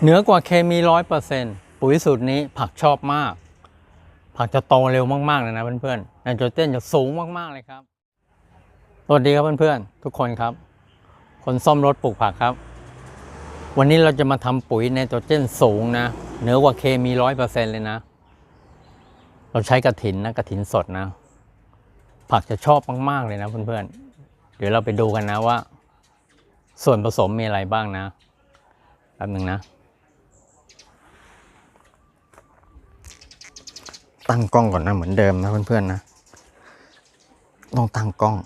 เหนือกว่าเคมีร้อยเปอร์เซ็นต์ปุ๋ยสูตรนี้ผักชอบมาก ผักจะโตเร็วมากๆเลยนะเพื่อนๆไนโตรเจนจะสูงมากๆเลยครับสวัสดีครับเพื่อนๆทุกคนครับ คนซ่อมรถปลูกผักครับ วันนี้เราจะมาทำปุ๋ยไนโตรเจนสูงนะ เหนือกว่าเคมีร้อยเปอร์เซ็นต์เลยนะ เราใช้กระถินนะกระถินสดนะ ผักจะชอบมากๆเลยนะเพื่อนๆ เดี๋ยวเราไปดูกันนะว่า ส่วนผสมมีอะไรบ้างนะแป๊บหนึ่งนะ ตั้งกล้องก่อนนะเหมือนเดิมนะเพื่อนๆนะต้องตั้งกล้อง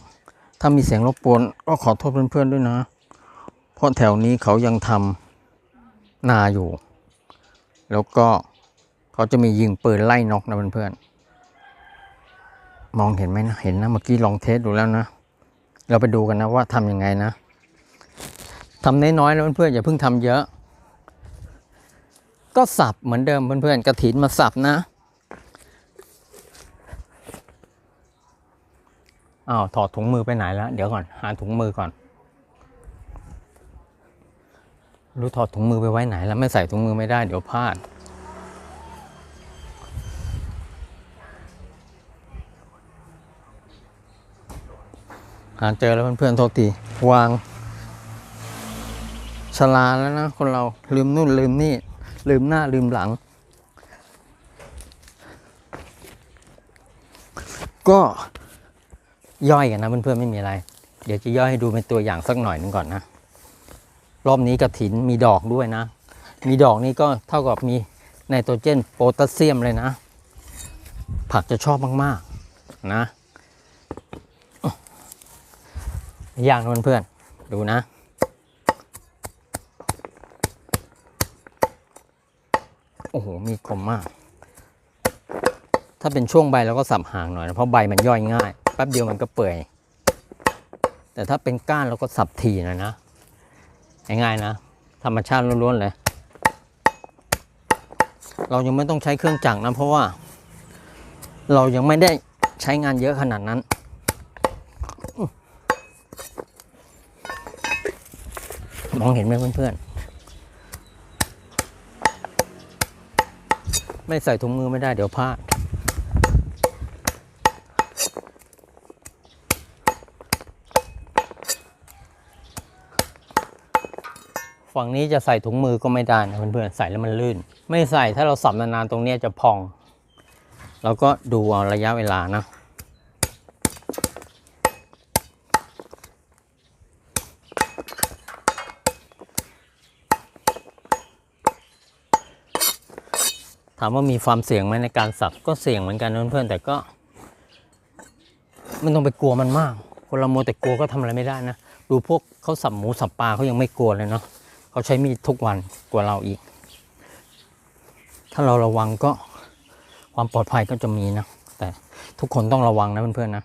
ถ้ามีเสียงรบกวนก็ขอโทษเพื่อนๆด้วยนะ เพราะแถวนี้เขายังทำนาอยู่ แล้วก็เขาจะมียิงปืนไล่นกนะเพื่อนๆมองเห็นไหมนะเห็นนะเมื่อกี้ลองเทสดูแล้วนะ เราไปดูกันนะว่าทำยังไงนะทำน้อยๆแล้วเพื่อนๆอย่าเพิ่งทำเยอะ ก็สับเหมือนเดิมเพื่อนๆกระถินมาสับนะ อ้าวถอดถุงมือไปไหนแล้ว เดี๋ยวก่อน หาถุงมือก่อน รู้ถอดถุงมือไปไว้ไหนแล้วไม่ใส่ถุงมือไม่ได้เดี๋ยวพลาด หาเจอแล้วเพื่อนๆโทษทีวางชลาแล้วนะ คนเราลืมนู่นลืมนี่ ลืมหน้าลืมหลัง ก็ ย่อยกันนะเพื่อนๆไม่มีอะไร เดี๋ยวจะย่อยให้ดูเป็นตัวอย่างสักหน่อยหนึงก่อนนะ รอบนี้กระถินมีดอกด้วยนะ มีดอกนี่ก็เท่ากับมีไนโตรเจนโพแทสเซียมเลยนะ ผักจะชอบมากๆนะย่างนะเพื่อนๆดูนะโอ้โห มีคมมาก ถ้าเป็นช่วงใบเราก็สับห่างหน่อยนะ เพราะใบมันย่อยง่าย แป๊บเดียวมันก็เปื่อย แต่ถ้าเป็นก้านเราก็สับทีน่อยนะง่ายๆนะ ธรรมชาติล้วนๆเลย เรายังไม่ต้องใช้เครื่องจักรนะ เพราะว่า เรายังไม่ได้ใช้งานเยอะขนาดนั้น มองเห็นไหมเพื่อนๆ ไม่ใส่ถุงมือไม่ได้เดี๋ยวพลาด ฝั่งนี้จะใส่ถุงมือก็ไม่ได้นะเพื่อนๆใส่แล้วมันลื่น ไม่ใส่ถ้าเราสับนานๆตรงนี้จะพอง เราก็ดูเอาระยะเวลานะถามว่ามีความเสี่ยงไหมในการสับก็เสี่ยงเหมือนกันเพื่อนๆแต่ก็ไม่ต้องไปกลัวมันมาก คนเราโมแต่กลัวก็ทำอะไรไม่ได้นะ ดูพวกเขาสับหมูสับปลาเขายังไม่กลัวเลยเนาะ เขาใช้มีดทุกวันกว่าเราอีก ถ้าเราระวังก็ความปลอดภัยก็จะมีนะ แต่ทุกคนต้องระวังนะเพื่อนๆนะ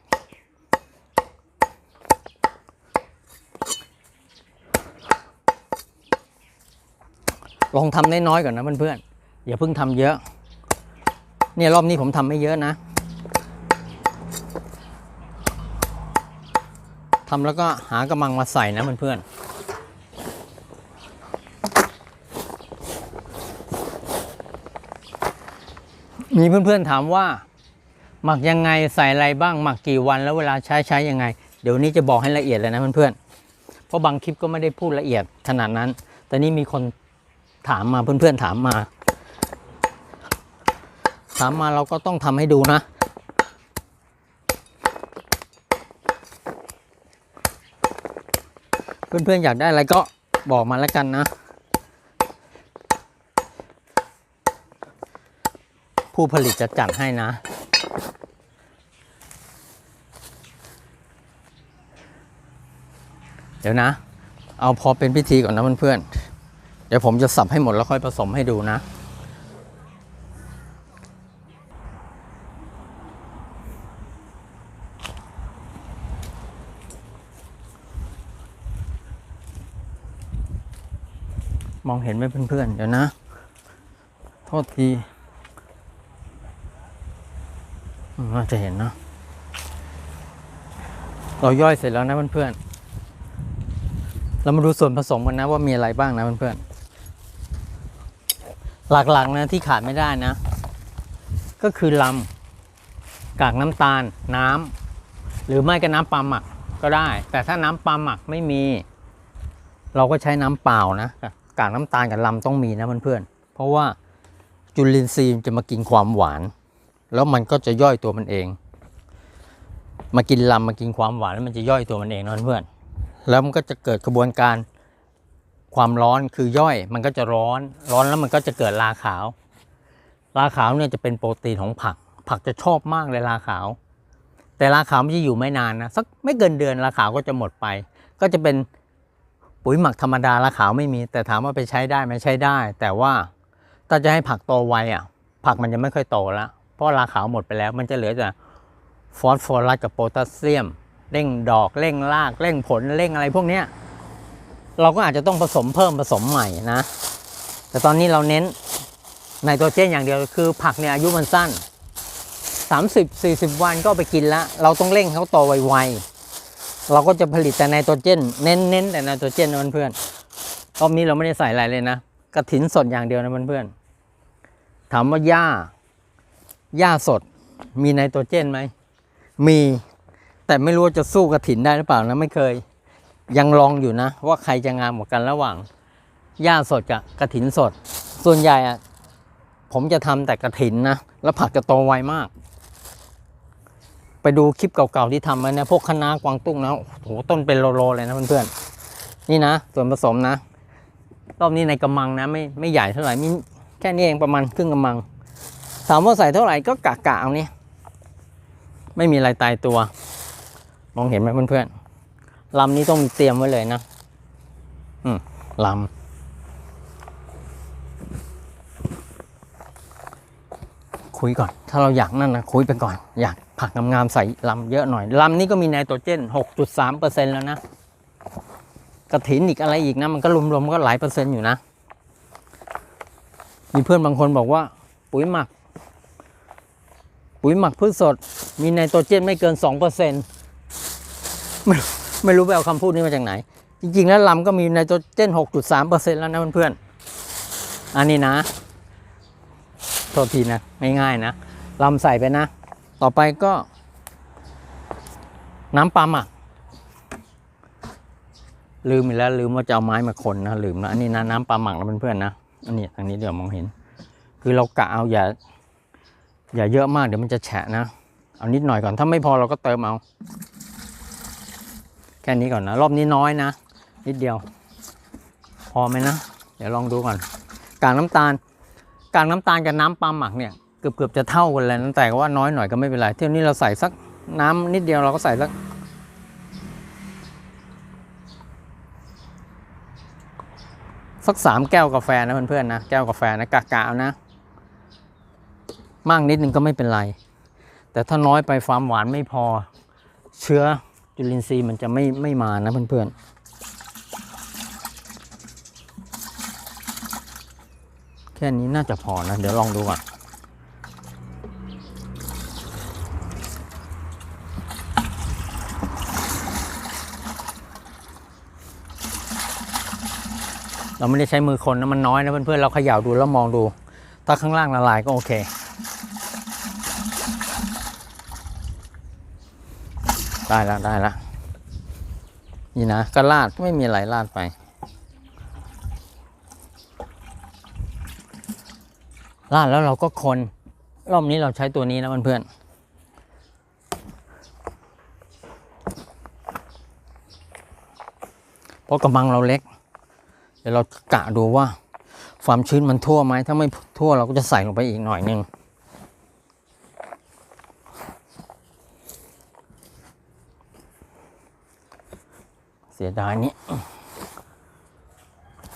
ลองทำน้อยๆก่อนนะเพื่อนๆอย่าเพิ่งทำเยอะ เนี่ยรอบนี้ผมทำไม่เยอะนะทำแล้วก็หากระมังมาใส่นะเพื่อนๆ มีเพื่อนๆถามว่า หมักยังไงใส่อะไรบ้างหมักกี่วันแล้วเวลาใช้ใช้ยังไง เดี๋ยวนี้จะบอกให้ละเอียดเลยนะเพื่อนๆเพราะบางคลิปก็ไม่ได้พูดละเอียดขนาดนั้น แต่นี่มีคนถามมาเพื่อนๆถามมา ถามมาเราก็ต้องทำให้ดูนะเพื่อนๆอยากได้อะไรก็บอกมาแล้วกันนะ ผู้ผลิตจะจัดให้นะ เดี๋ยวนะ เอาพอเป็นพิธีก่อนนะเพื่อนๆ เดี๋ยวผมจะสับให้หมดแล้วค่อยผสมให้ดูนะมองเห็นไหมเพื่อนๆ เดี๋ยวนะ โทษทีอืม น่าจะเห็นเนาะเราย่อยเสร็จแล้วนะเพื่อนๆเรามาดูส่วนผสมกันนะว่ามีอะไรบ้างนะเพื่อนๆหลักๆนะที่ขาดไม่ได้นะ ก็คือลำกากน้ำตาล น้ำหรือไม่ก็น้ำปลาหมักก็ได้ แต่ถ้าน้ำปลาหมักไม่มี เราก็ใช้น้ำเปล่านะกากน้ำตาลกับลำต้องมีนะเพื่อนๆเพราะว่าจุลินทรีย์จะมากินความหวาน แล้วมันก็จะย่อยตัวมันเอง มากินลำมากินความหวานแล้วมันจะย่อยตัวมันเองนะเพื่อนแล้วมันก็จะเกิดกระบวนการความร้อนคือย่อยมันก็จะร้อน ร้อนแล้วมันก็จะเกิดราขาว ราขาวเนี่ยจะเป็นโปรตีนของผัก ผักจะชอบมากเลยราขาว แต่ราขาวมันจะอยู่ไม่นานนะสักไม่เกินเดือนราขาวก็จะหมดไป ก็จะเป็นปุ๋ยหมักธรรมดาราขาวไม่มี แต่ถามว่าไปใช้ได้ไหมใช้ได้ แต่ว่าถ้าจะให้ผักโตไวอะ ผักมันจะไม่ค่อยโตแล้ว ราะราขาวหมดไปแล้ว มันจะเหลือแต่ฟอสฟอรัสกับโพแทสเซียม เร่งดอกเร่งรากเร่งผลเร่งอะไรพวกเนี้ยเราก็อาจจะต้องผสมเพิ่มผสมใหม่นะ แต่ตอนนี้เราเน้นไนโตรเจนอย่างเดียวคือผักเนี่ยอายุมันสั้น 30-40 วันก็ไปกินล้วเราต้องเร่งเขาโตไวๆ เราก็จะผลิตแต่ไนโตรเจน เน้นๆแต่ไนโตรเจนนะเพื่อนๆรอบนี้เราไม่ได้ใส่อะไรเลยนะกระถินสดอย่างเดียวนะเพื่อนๆถามว่าหญ้า หญ้าสด มีไนโตรเจนไหม มี แต่ไม่รู้จะสู้กระถินได้หรือเปล่านะไม่เคย ยังลองอยู่นะ ว่าใครจะงามกว่ากันระหว่างหญ้าสดกับกระถินสด ส่วนใหญ่อะผมจะทำแต่กระถินนะ แล้วผักจะโตไวมาก ไปดูคลิปเก่าๆที่ทำมาเนี่ยพวกคะน้ากวางตุ้งนะโอ้โหต้นเป็นโลๆเลยนะเพื่อนๆนี่นะ ส่วนผสมนะรอบนี้ในกระมังนะ ไม่ไม่ใหญ่เท่าไหร่มีแค่นี้เองประมาณครึ่งกระมัง ถามว่าใส่เท่าไหร่ก็กะกะเอานี่ไม่มีอะไรตายตัว มองเห็นไหมเพื่อนๆลำนี้ต้องมีเตรียมไว้เลยนะ อืมลำคุยก่อน ถ้าเราอยากนั่นนะคุยไปก่อน อยากผักงามๆใส่ลำเยอะหน่อย ลำนี้ก็มีไนโตรเจน 6.3%แล้วนะ กระถินอีกอะไรอีกนะ มันก็รวมๆก็หลายเปอร์เซ็นต์อยู่นะ มีเพื่อนบางคนบอกว่า ปุ๋ยหมัก ปุ๋ยหมักพืชสด มีไนโตรเจนไม่เกิน 2%ไม่รู้ไม่รู้ไปเอาคำพูดนี้มาจากไหน จริง ๆ แล้วลำก็มีไนโตรเจน 6.3%แล้วนะเพื่อนๆอันนี้นะ โทษทีนะ ง่ายๆนะลำใส่ไปนะ ต่อไปก็ น้ำปลาหมักลืมอีกแล้วลืมว่าจะเอาไม้มาคนนะลืมนะอันนี้นะน้ำปลาหมักนะเพื่อนๆนะอันนี้ทางนี้เดี๋ยวมองเห็น คือเรากะเอาอย่า อย่าเยอะมากเดี๋ยวมันจะแฉะนะ เอานิดหน่อยก่อนถ้าไม่พอเราก็เติมเอา แค่นี้ก่อนนะ รอบนี้น้อยนะ นิดเดียว พอไหมนะ เดี๋ยวลองดูก่อนกากน้ำตาลกากน้ำตาลกับน้ำปลาหมักเนี่ยเกือบเกือบจะเท่ากันเลยนะแต่ว่าน้อยหน่อยก็ไม่เป็นไรเที่ยวนี้เราใส่สักน้ำนิดเดียวเราก็ใส่สักสักสามแก้วกาแฟนะเพื่อนๆนะแก้วกาแฟนะกากาเอานะ มากนิดนึงก็ไม่เป็นไร แต่ถ้าน้อยไปความหวานไม่พอ เชื้อจุลินทรีย์มันจะไม่ไม่มานะเพื่อนๆแค่นี้น่าจะพอนะ เดี๋ยวลองดูก่อน เราไม่ได้ใช้มือคนนะมันน้อยนะเพื่อนๆ เราเขย่าดูแล้วมองดู ถ้าข้างล่างละลายก็โอเค ได้แล้วได้แล้วนี่นะก็ลาดไม่มีอะไรลาดไป ลาดแล้วเราก็คน รอบนี้เราใช้ตัวนี้นะเพื่อนเพราะกำบังเราเล็ก เดี๋ยวเรากะดูว่าความชื้นมันทั่วไหมถ้าไม่ทั่วเราก็จะใส่ลงไปอีกหน่อยนึง เสียดายนี้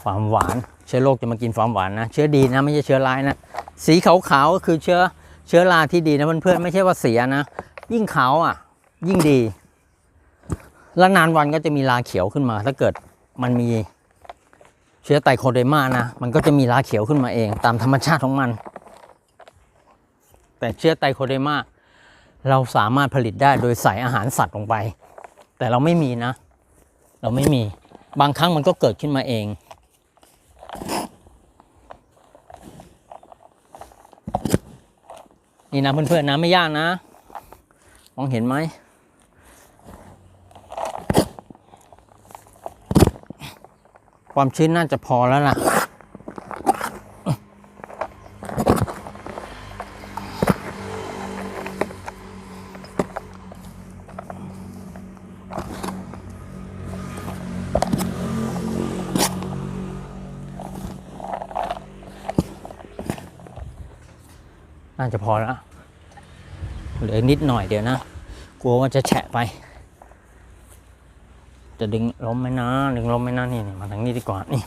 ความหวาน เชื้อโรคจะมากินความหวานนะ เชื้อดีนะไม่ใช่เชื้อร้ายนะ สีขาวๆก็คือเชื้อเชื้อราที่ดีนะเพื่อนๆไม่ใช่ว่าเสียนะ ยิ่งขาวอะ ยิ่งดี แล้วนานวันก็จะมีราเขียวขึ้นมา ถ้าเกิดมันมีเชื้อไตโคเดมานะ มันก็จะมีราเขียวขึ้นมาเอง ตามธรรมชาติของมัน แต่เชื้อไตโคเดมาเราสามารถผลิตได้โดยใส่อาหารสัตว์ลงไป แต่เราไม่มีนะ เราไม่มีบางครั้งมันก็เกิดขึ้นมาเอง นี่นะเพื่อนๆนะไม่ยากนะ มองเห็นไหมความชื้นน่าจะพอแล้วล่ะ น่าจะพอแล้วเหลือนิดหน่อยเดี๋ยวนะ กลัวว่าจะแฉะไป จะดึงล้มไหมนะ ดึงล้มไหมนะนี่นี่มาทางนี้ดีกว่านี่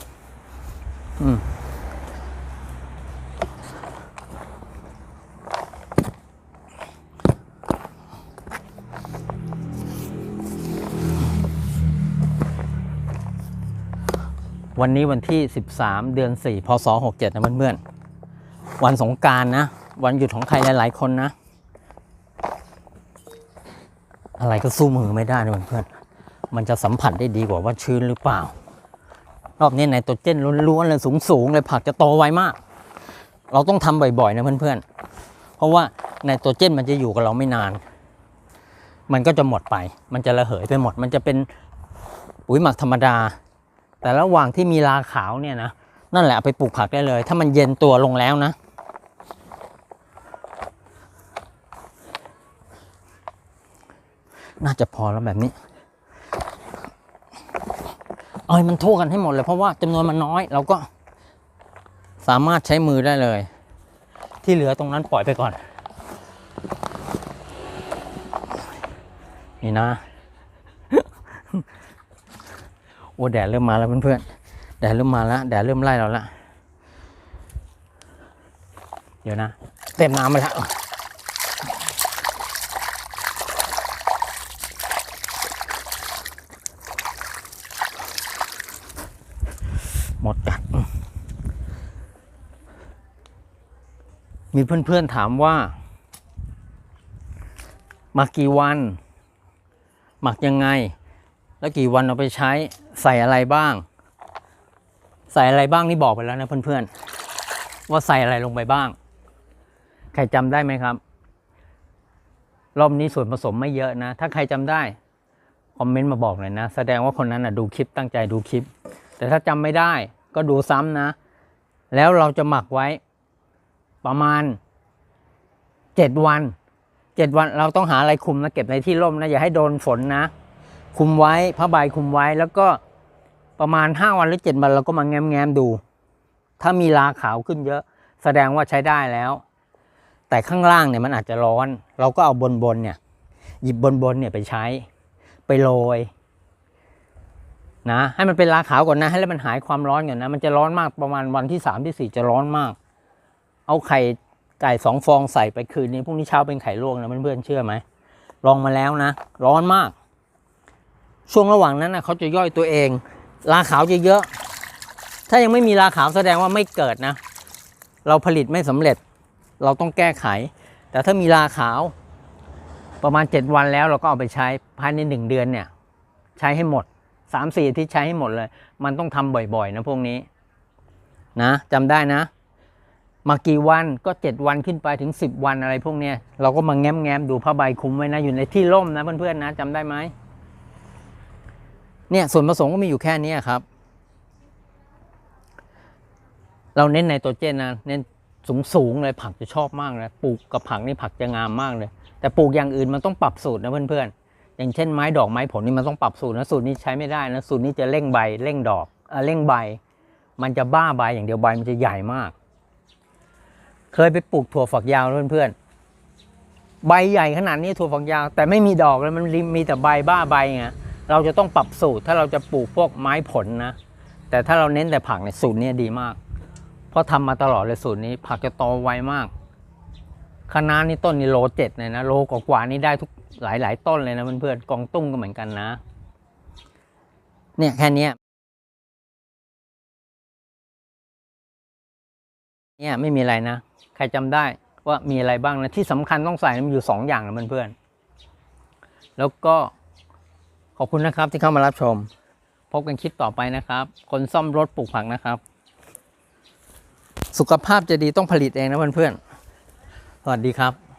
อืมวันนี้วันที่ 13 เดือน 4 พศ 67 นะเพื่อนๆ วันสงการนะ วันหยุดของใครหลาย ๆ คนนะ อะไรก็สู้มือไม่ได้นะเพื่อนๆมันจะสัมผัสได้ดีกว่าว่าชื้นหรือเปล่า รอบนี้ไนโตรเจนล้วนๆเลยสูงๆเลยผักจะโตไวมาก เราต้องทำบ่อยๆนะเพื่อนๆ เพราะว่าไนโตรเจนมันจะอยู่กับเราไม่นาน มันก็จะหมดไป มันจะระเหยไปหมด มันจะเป็นปุ๋ยหมักธรรมดา แต่ระหว่างที่มีราขาวเนี่ยนะนั่นแหละไปปลูกผักได้เลย ถ้ามันเย็นตัวลงแล้วนะ น่าจะพอแล้วแบบนี้ เอาให้มันทั่วกันให้หมดเลย เพราะว่าจำนวนมันน้อยเราก็สามารถใช้มือได้เลย ที่เหลือตรงนั้นปล่อยไปก่อน นี่นะโอ้แดดเริ่มมาแล้วเพื่อนๆแดดเริ่มมาแล้วแดดเริ่มไล่เราแล้วเดี๋ยวนะ เต็มน้ำไปแล้ว หมดกัด มีเพื่อนๆถามว่า หมักกี่วัน หมักยังไง แล้วกี่วันเอาไปใช้ใส่อะไรบ้าง ใส่อะไรบ้างนี่บอกไปแล้วนะเพื่อนๆ ว่าใส่อะไรลงไปบ้าง ใครจำได้ไหมครับ รอบนี้ส่วนผสมไม่เยอะนะ ถ้าใครจำได้ คอมเมนต์มาบอกหน่อยนะ แสดงว่าคนนั้นนะดูคลิปตั้งใจดูคลิป แต่ถ้าจำไม่ได้ก็ดูซ้ำนะ แล้วเราจะหมักไว้ ประมาณเจ็ดวันเจ็ดวันเราต้องหาอะไรคุมนะเก็บในที่ร่มนะอย่าให้โดนฝนนะ คุมไว้ผ้าใบคุมไว้แล้วก็ประมาณห้าวันหรือเจ็ดวันเราก็มาแง้มแง้มๆดู ถ้ามีราขาวขึ้นเยอะ แสดงว่าใช้ได้แล้ว แต่ข้างล่างเนี่ยมันอาจจะร้อน เราก็เอาบนบนๆเนี่ย หยิบบนบนๆเนี่ยไปใช้ ไปโรยนะให้มันเป็นราขาวก่อนนะ ให้แล้วมันหายความร้อนก่อนนะ มันจะร้อนมากประมาณวันที่สามที่สี่จะร้อนมาก เอาไข่ไก่สองฟองใส่ไปคืนนี้พรุ่งนี้เช้าเป็นไข่ลวกนะเพื่อนๆเชื่อไหมลองมาแล้วนะ ร้อนมาก ช่วงระหว่างนั้นนะเขาจะย่อยตัวเอง ราขาวจะเยอะ ถ้ายังไม่มีราขาวแสดงว่าไม่เกิดนะ เราผลิตไม่สำเร็จ เราต้องแก้ไข แต่ถ้ามีราขาว ประมาณ 7 วันแล้วเราก็เอาไปใช้ภายใน 1 เดือนเนี่ย ใช้ให้หมด 3 4ทิตย์ใช้ให้หมดเลย มันต้องทำบ่อยๆ นะพวกนี้ นะจำได้นะ มากี่วันก็7วันขึ้นไปถึง 10 วันอะไรพวกเนี้ยเราก็มาแง้มแง้มๆดูผ้าใบคุมไว้นะอยู่ในที่ร่มนะเพื่อนๆนะจำได้ไหมเนี่ยส่วนผสมก็มีอยู่แค่นี้ครับ เราเน้นไนโตรเจนนะเน้นสูงสูงๆเลยผักจะชอบมากเลยปลูกกับผักนี่ผักจะงามมากเลย แต่ปลูกอย่างอื่นมันต้องปรับสูตรนะเพื่อนๆอย่างเช่นไม้ดอกไม้ผลนี่มันต้องปรับสูตรนะสูตรนี้ใช้ไม่ได้นะสูตรนี้จะเร่งใบเร่งดอกเออเร่งใบ มันจะบ้าใบอย่างเดียวใบมันจะใหญ่มาก เคยไปปลูกถั่วฝักยาวเพื่อนๆใบใหญ่ขนาดนี้ถั่วฝักยาว แต่ไม่มีดอกแล้วมันมีแต่ใบบ้าใบไงเราจะต้องปรับสูตรถ้าเราจะปลูกพวกไม้ผลนะ แต่ถ้าเราเน้นแต่ผักในยสูตรนี้ดีมาก เพราะทำมาตลอดเลยสูตรนี้ ผักจะโตไวมากคะนี่ต้นนี่โลเจ็ดเลยนะโลกว่านี่ได้ทุกหลายๆต้นเลยนะเพื่อนๆกองตุ้งก็เหมือนกันนะ เนี่ยแค่นี้เนี่ยไม่มีอะไรนะ ครจำได้ว่ามีอะไรบ้างนะที่สำคัญต้องใส่มันอยู่สองอย่างนะเพื่อนๆแล้วก็ขอบคุณนะครับที่เข้ามารับชม พบกันคลิปต่อไปนะครับ คนซ่อมรถปลูกผักนะครับ สุขภาพจะดีต้องผลิตเองนะเพื่อนๆสวัสดีครับ